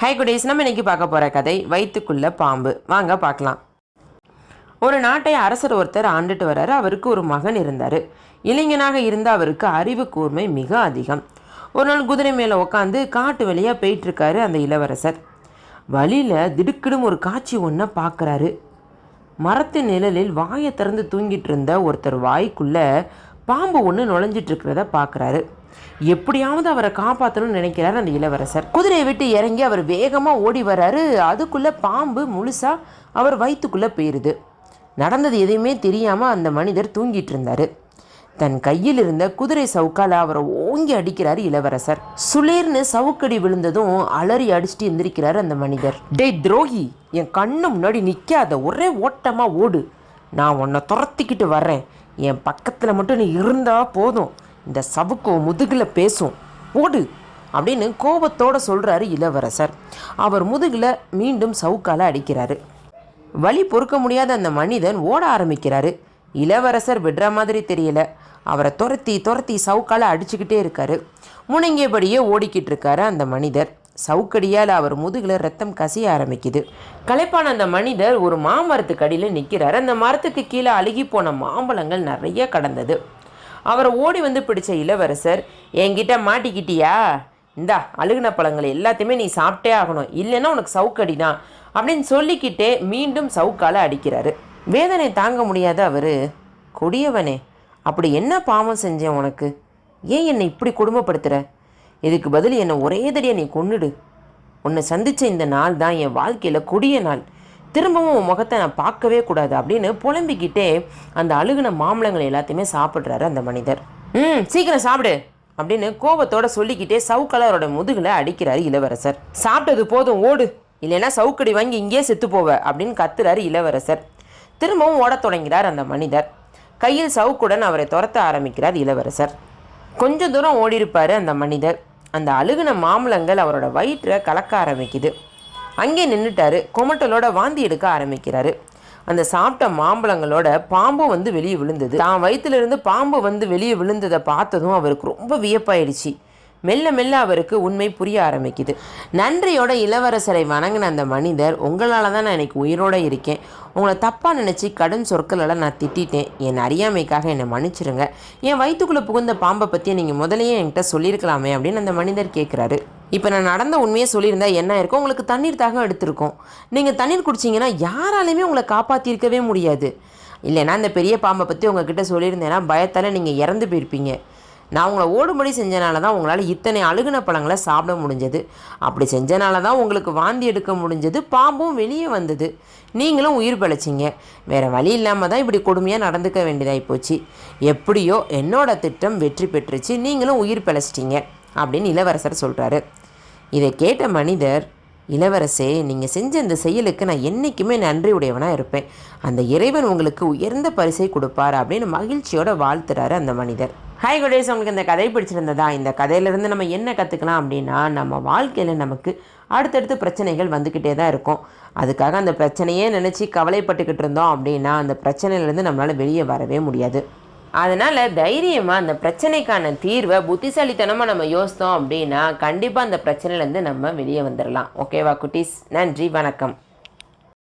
High குடேஸ் நம்ம இன்னைக்கு பார்க்க போகிற கதை வயிற்றுக்குள்ள பாம்பு. வாங்க பார்க்கலாம். ஒரு நாட்டை அரசர் ஒருத்தர் ஆண்டுட்டு வர்றாரு. அவருக்கு ஒரு மகன் இருந்தார். இளைஞனாக இருந்த அவருக்கு அறிவு கூர்மை மிக அதிகம். ஒரு நாள் குதிரை மேலே உட்காந்து காட்டு வழியாக போயிட்டுருக்காரு அந்த இளவரசர். வழியில் திடுக்கிடும் ஒரு காட்சி ஒன்றை பார்க்குறாரு மரத்து நிழலில் வாயை திறந்து தூங்கிட்டு இருந்த ஒருத்தர் வாய்க்குள்ள பாம்பு ஒன்று நுழைஞ்சிட்ருக்கிறத பார்க்குறாரு எப்படியாவது அவரை காப்பாற்றணும்னு நினைக்கிறாரு அந்த இளவரசர். குதிரையை விட்டு இறங்கி அவர் வேகமாக ஓடி வர்றாரு அதுக்குள்ளே பாம்பு முழுசாக அவர் வயிற்றுக்குள்ளே போயிடுது நடந்தது எதையுமே தெரியாமல் அந்த மனிதர் தூங்கிட்டு இருந்தார். தன் கையில் இருந்த குதிரை சவுக்கால் அவரை ஓங்கி அடிக்கிறாரு இளவரசர். சுளேர்னு சவுக்கடி விழுந்ததும் அலறி அடிச்சுட்டு எந்திரிக்கிறார் அந்த மனிதர். டேய் துரோகி என் கண்ணு முன்னாடி நிற்காத ஒரே ஓட்டமாக ஓடு. நான் உன்னை துரத்திக்கிட்டு வர்றேன். என் பக்கத்தில் மட்டும் நீ இருந்தால் போதும். இந்த சவுக்கு முதுகில் பேசும். ஓடு அப்படின்னு கோபத்தோடு சொல்கிறாரு இளவரசர். அவர் முதுகில் மீண்டும் சவுக்கால் அடிக்கிறாரு. வலி பொறுக்க முடியாத அந்த மனிதன் ஓட ஆரம்பிக்கிறாரு. இளவரசர் விடுற மாதிரி தெரியல. அவரை துரத்தி துரத்தி சவுக்கால் அடிச்சுக்கிட்டே இருக்காரு. முணங்கியபடியே ஓடிக்கிட்டு இருக்காரு அந்த மனிதர். சவுக்கடியால் அவர் முதுகில் ரத்தம் கசிய ஆரம்பிக்குது. களைப்பான அந்த மனிதர் ஒரு மாமரத்துக்கு அடியில் நிற்கிறார் அந்த மரத்துக்கு கீழே அழுகி போன மாம்பழங்கள் நிறைய கடந்தது. அவரை ஓடி வந்து பிடிச்ச இளவரசர் என்கிட்ட மாட்டிக்கிட்டியா? இந்தா அழுகுன பழங்கள் எல்லாத்தையுமே நீ சாப்பிட்டே ஆகணும். இல்லைன்னா உனக்கு சவுக்கடி தான் அப்படின்னு சொல்லிக்கிட்டே மீண்டும் சவுக்கால் அடிக்கிறாரு. வேதனை தாங்க முடியாத அவர் கொடியவனே அப்படி என்ன பாவம் செஞ்சேன் உனக்கு? ஏன் என்னை இப்படி கொடுமைப்படுத்துகிற இதுக்கு பதில் என்னை ஒரே தடியாக நீ கொன்னுடு. உன்னை சந்தித்த இந்த நாள் தான் என் வாழ்க்கையில் கொடிய நாள். திரும்பவும் முகத்தை நான் பார்க்கவே கூடாது அப்படின்னு புலம்பிக்கிட்டே அந்த அழுகுன மாம்பழங்கள் எல்லாத்தையுமே சாப்பிட்றாரு அந்த மனிதர். ம் சீக்கிரம் சாப்பிடு அப்படின்னு கோபத்தோட சொல்லிக்கிட்டே சவுக்கலரோட முதுகில் அடிக்கிறாரு இளவரசர். சாப்பிட்டது போதும் ஓடு. இல்லைன்னா சவுக்கடி வாங்கி இங்கேயே செத்து போவ அப்படின்னு கத்துறாரு இளவரசர். திரும்பவும் ஓடத் தொடங்கிறார் அந்த மனிதர். கையில் சவுக்குடன் அவரை துரத்த ஆரம்பிக்கிறார் இளவரசர். கொஞ்ச தூரம் ஓடிருப்பார் அந்த மனிதர். அந்த அழுகுன மாம்பழங்கள் அவரோட வயிற்றை கலக்க ஆரம்பிக்குது. அங்கே நின்றுட்டாரு கொமட்டலோட வாந்தி எடுக்க ஆரம்பிக்கிறாரு. அந்த சாப்பிட்ட மாம்பழங்களோட பாம்பு வந்து வெளியே விழுந்தது. தான் வயிற்றுலேருந்து பாம்பு வந்து வெளியே விழுந்ததை பார்த்ததும் அவருக்கு ரொம்ப வியப்பாயிடுச்சு. மெல்ல மெல்ல அவருக்கு உண்மை புரிய ஆரம்பிக்குது. நன்றியோட இளவரசரை வணங்கின அந்த மனிதர் உங்களால் தான் நான் இன்னைக்கு உயிரோடு இருக்கேன். உங்களை தப்பாக நினச்சி கடும் சொற்களால் நான் திட்டிட்டேன். என் அறியாமைக்காக என்னை மன்னிச்சிருங்க. என் வயிற்றுக்குள்ளே புகுந்த பாம்பை பற்றி நீங்கள் முதலையே என்கிட்ட சொல்லியிருக்கலாமே அப்படின்னு அந்த மனிதர் கேட்குறாரு இப்போ நான் நடந்த உண்மையை சொல்லியிருந்தா என்ன இருக்கும் உங்களுக்கு தண்ணீர் தாகம் எடுத்திருக்கும். நீங்கள் தண்ணீர் குடிச்சிங்கன்னா யாராலையுமே உங்களை காப்பாற்றிருக்கவே முடியாது. இல்லைன்னா இந்த பெரிய பாம்பை பற்றி உங்ககிட்ட சொல்லியிருந்தேன்னா பயத்தால் நீங்கள் இறந்து போயிருப்பீங்க. நான் உங்களை ஓடும்படி செஞ்சனால தான் உங்களால் இத்தனை அழுகுன பழங்களை சாப்பிட முடிஞ்சது. அப்படி செஞ்சனால தான் உங்களுக்கு வாந்தி எடுக்க முடிஞ்சது. பாம்பும் வெளியே வந்தது. நீங்களும் உயிர் பிழைச்சிங்க. வேறு வழி இல்லாமல் தான் இப்படி கொடுமையாக நடந்துக்க வேண்டியதாகி போச்சு. எப்படியோ என்னோட திட்டம் வெற்றி பெற்றுச்சு. நீங்களும் உயிர் பிழைச்சிட்டீங்க. அப்படின்னு இளவரசர் சொல்கிறாரு இதை கேட்ட மனிதர் இளவரசே நீங்கள் செஞ்ச இந்த செயலுக்கு நான் என்றைக்குமே நன்றி உடையவனாக இருப்பேன். அந்த இறைவன் உங்களுக்கு உயர்ந்த பரிசை கொடுப்பார் அப்படின்னு மகிழ்ச்சியோட வாழ்த்துறாரு அந்த மனிதர். ஹாய் குடேஸ் உங்களுக்கு இந்த கதை பிடிச்சிருந்ததா? இந்த கதையிலேருந்து நம்ம என்ன கற்றுக்கலாம் அப்படின்னா நம்ம வாழ்க்கையில் நமக்கு அடுத்தடுத்து பிரச்சனைகள் வந்துக்கிட்டே தான் இருக்கும். அதுக்காக அந்த பிரச்சனையே நினச்சி கவலைப்பட்டுக்கிட்டு இருந்தோம் அப்படின்னா அந்த பிரச்சனையிலேருந்து நம்மளால் வெளியே வரவே முடியாது. அதனால் தைரியமாக அந்த பிரச்சனைக்கான தீர்வை புத்திசாலித்தனமாக நம்ம யோசித்தோம் அப்படின்னா கண்டிப்பாக அந்த பிரச்சனையிலேருந்து நம்ம வெளியே வந்துடலாம் ஓகேவா குட்டீஸ்? நன்றி வணக்கம்.